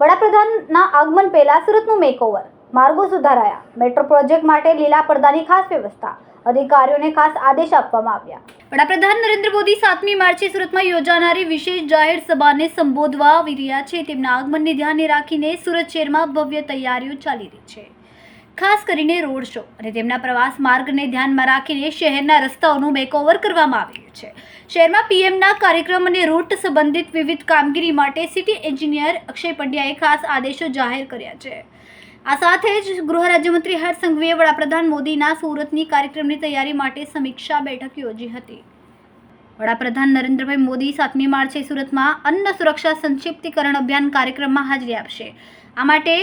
વડાપ્રધાનના આગમન પહેલા સુરતનું મેકઓવર માર્ગો સુધારાયા. મેટ્રો પ્રોજેક્ટ માટે લીલા પડદાની ખાસ વ્યવસ્થા. અધિકારીઓને ખાસ આદેશ આપવામાં આવ્યા. વડાપ્રધાન નરેન્દ્ર મોદી સાતમી માર્ચે સુરતમાં યોજાનારી વિશેષ જાહેર સભાને સંબોધવા આવી રહ્યા છે. તેમના આગમનને ધ્યાને રાખીને સુરત શહેરમાં ભવ્ય તૈયારીઓ ચાલી રહી છે. ખાસ કરીને રોડ શો અને તેમના પ્રવાસ માર્ગને ધ્યાનમાં રાખીને શહેરના રસ્તાઓનું મેકઓવર કરવામાં આવી રહ્યું છે શહેરમાં પીએમના કાર્યક્રમ અને રૂટ સંબંધિત વિવિધ કામગીરી માટે સિટી એન્જિનિયર અક્ષય પંડ્યાએ ખાસ આદેશો જાહેર કર્યા છે. આ સાથે જ ગૃહ રાજ્યમંત્રી હર્ષ સંઘવીએ વડાપ્રધાન મોદીના સુરતની કાર્યક્રમની તૈયારી માટે સમીક્ષા બેઠક યોજી હતી. વડાપ્રધાન નરેન્દ્રભાઈ મોદી સાતમી માર્ચે સુરતમાં અન્ન સુરક્ષા સંક્ષિપ્તીકરણ અભિયાન કાર્યક્રમમાં હાજરી આપશે. આ માટે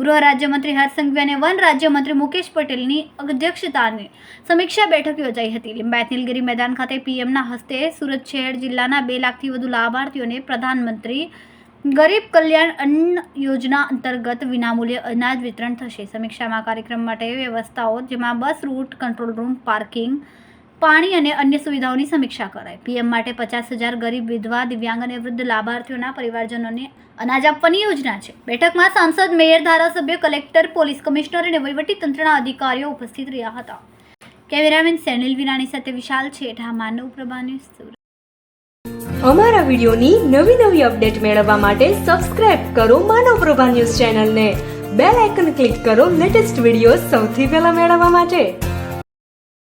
ગૃહ રાજ્યમંત્રી હર્ષ અને વન રાજ્યમંત્રી મુકેશ પટેલની અધ્યક્ષતાની સમીક્ષા બેઠક યોજાઈ હતી. લિંબાયત નીલગિરી મેદાન ખાતે પીએમના હસ્તે સુરત શહેર જિલ્લાના બે લાખથી વધુ લાભાર્થીઓને પ્રધાનમંત્રી ગરીબ કલ્યાણ અન્ન યોજના અંતર્ગત વિનામૂલ્યે અનાજ વિતરણ થશે. સમીક્ષામાં કાર્યક્રમ માટે વ્યવસ્થાઓ, જેમાં bus, route, control room, parking પાણી અને અન્ય સુવિધાઓની સમીક્ષા કરાઈ. પીએમ માટે પચાસ હજાર ગરીબ વિધવા, દિવ્યાંગ અને વૃદ્ધ લાભાર્થીઓના પરિવારજનોને અનાજ આપવાની યોજના છે. બેઠકમાં સાંસદ, મેયર, ધારાસભ્ય, કલેક્ટર, પોલીસ કમિશનર અને વહીવટીતંત્રના અધિકારીઓ ઉપસ્થિત રહ્યા હતા. કેમેરામેન સેનિલ વિરાણી સાથે વિશાલ છેઠા, માનવ પ્રભા અમારા વિડિયોની નવી નવી અપડેટ મેળવવા માટે સબસ્ક્રાઇબ કરો માનવ પ્રભા ન્યૂઝ ચેનલને. બેલ આઇકન ક્લિક કરો લેટેસ્ટ વીડિયો સૌથી પહેલા મેળવવા માટે.